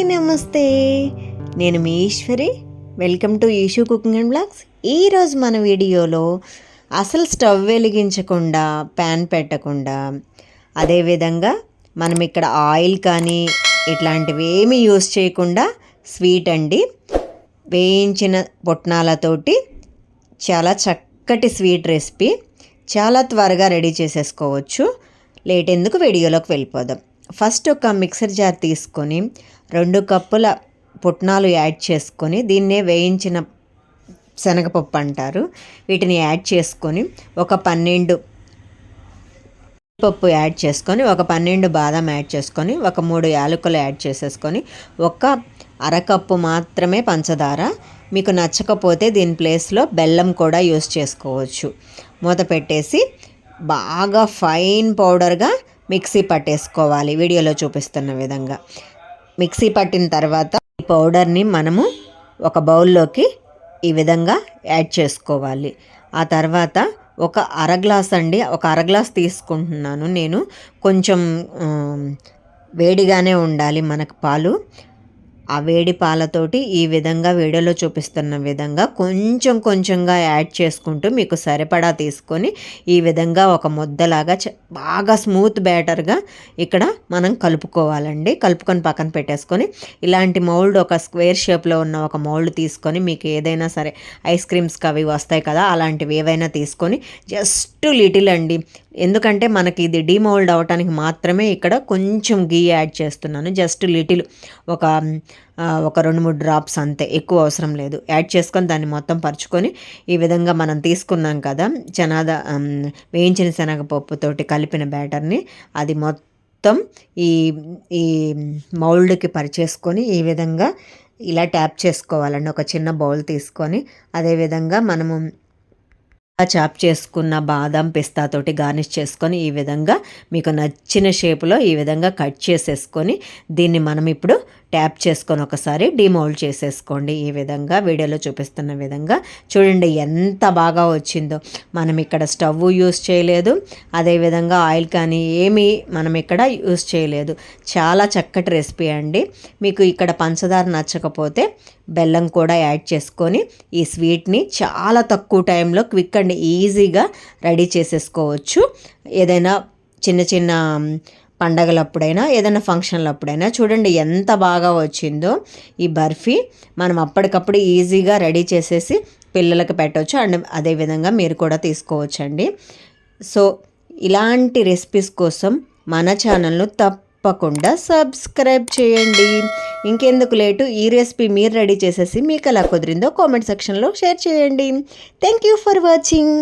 Hi నమస్తే. నేను మీ Eshwari. Welcome to Eshu cooking and blogs. ఈరోజు మన వీడియోలో అసలు స్టవ్ వెలిగించకుండా ప్యాన్ పెట్టకుండా అదేవిధంగా మనం ఇక్కడ ఆయిల్ కానీ ఇట్లాంటివి ఏమీ యూస్ చేయకుండా స్వీట్ అండి వేయించిన పొట్నాలతోటి చాలా చక్కటి స్వీట్ రెసిపీ చాలా త్వరగా రెడీ చేసేసుకోవచ్చు. లేట్ ఎందుకు వీడియోలోకి వెళ్ళిపోదాం. ఫస్ట్ ఒక మిక్సర్ జార్ తీసుకొని రెండు కప్పుల పుట్నాలు యాడ్ చేసుకొని దీన్నే వేయించిన శనగపప్పు అంటారు. వీటిని యాడ్ చేసుకొని ఒక పన్నెండు పప్పు యాడ్ చేసుకొని ఒక పన్నెండు బాదం యాడ్ చేసుకొని ఒక మూడు యాలకులు యాడ్ చేసేసుకొని ఒక అరకప్పు మాత్రమే పంచదార. మీకు నచ్చకపోతే దీని ప్లేస్లో బెల్లం కూడా యూస్ చేసుకోవచ్చు. మూత పెట్టేసి బాగా ఫైన్ పౌడర్గా మిక్సీ పట్టేసుకోవాలి. వీడియోలో చూపిస్తున్న విధంగా. మిక్సీ పట్టిన తర్వాత ఈ పౌడర్ని మనము ఒక బౌల్లోకి ఈ విధంగా యాడ్ చేసుకోవాలి. ఆ తర్వాత ఒక అర గ్లాస్ అండి ఒక అర గ్లాస్ తీసుకుంటున్నాను. నేను కొంచెం వేడిగానే ఉండాలి. మనకు పాలు ఆ వేడి పాలతోటి ఈ విధంగా వీడియోలో చూపిస్తున్న విధంగా కొంచెం కొంచెంగా యాడ్ చేసుకుంటూ మీకు సరిపడా తీసుకొని ఈ విధంగా ఒక ముద్దలాగా బాగా స్మూత్ బ్యాటర్గా ఇక్కడ మనం కలుపుకోవాలండి. కలుపుకొని పక్కన పెట్టేసుకొని ఇలాంటి మౌల్డ్ ఒక స్క్వేర్ షేప్లో ఉన్న ఒక మౌల్డ్ తీసుకొని మీకు ఏదైనా సరే ఐస్ క్రీమ్స్కి అవి వస్తాయి కదా అలాంటివి ఏవైనా తీసుకొని జస్ట్ లిటిల్ అండి. ఎందుకంటే మనకి ఇది డిమౌల్డ్ అవడానికి మాత్రమే ఇక్కడ కొంచెం గీ యాడ్ చేస్తున్నాను. జస్ట్ లిటిల్ ఒక ఒక రెండు మూడు డ్రాప్స్ అంతే ఎక్కువ అవసరం లేదు. యాడ్ చేసుకొని దాన్ని మొత్తం పరుచుకొని ఈ విధంగా మనం తీసుకున్నాం కదా చనాద వేయించిన శనగపప్పుతోటి కలిపిన బ్యాటర్ని అది మొత్తం ఈ ఈ మౌల్డ్కి పరిచేసుకొని ఈ విధంగా ఇలా ట్యాప్ చేసుకోవాలండి. ఒక చిన్న బౌల్ తీసుకొని అదేవిధంగా మనము చాప్ చేసుకున్న బాదం పిస్తాతోటి గార్నిష్ చేసుకొని ఈ విధంగా మీకు నచ్చిన షేపులో ఈ విధంగా కట్ చేసేసుకొని దీన్ని మనం ఇప్పుడు ట్యాప్ చేసుకొని ఒకసారి డిమోల్డ్ చేసేసుకోండి. ఈ విధంగా వీడియోలో చూపిస్తున్న విధంగా చూడండి ఎంత బాగా వచ్చిందో. మనం ఇక్కడ స్టవ్ యూస్ చేయలేదు. అదేవిధంగా ఆయిల్ కానీ ఏమీ మనం ఇక్కడ యూస్ చేయలేదు. చాలా చక్కటి రెసిపీ అండి. మీకు ఇక్కడ పంచదార నచ్చకపోతే బెల్లం కూడా యాడ్ చేసుకొని ఈ స్వీట్ని చాలా తక్కువ టైంలో క్విక్ అండ్ ఈజీగా రెడీ చేసేసుకోవచ్చు. ఏదైనా చిన్న చిన్న పండగలప్పుడైనా ఏదైనా ఫంక్షన్లప్పుడైనా చూడండి ఎంత బాగా వచ్చిందో ఈ బర్ఫీ. మనం అప్పటికప్పుడు ఈజీగా రెడీ చేసేసి పిల్లలకు పెట్టవచ్చు అండ్ అదేవిధంగా మీరు కూడా తీసుకోవచ్చండి. సో ఇలాంటి రెసిపీస్ కోసం మన ఛానల్ను తప్పకుండా సబ్స్క్రైబ్ చేయండి. ఇంకెందుకు లేటు? ఈ రెసిపీ మీరు రెడీ చేసేసి మీకు ఎలా కుదిరిందో కామెంట్ సెక్షన్లో షేర్ చేయండి. Thank you for watching.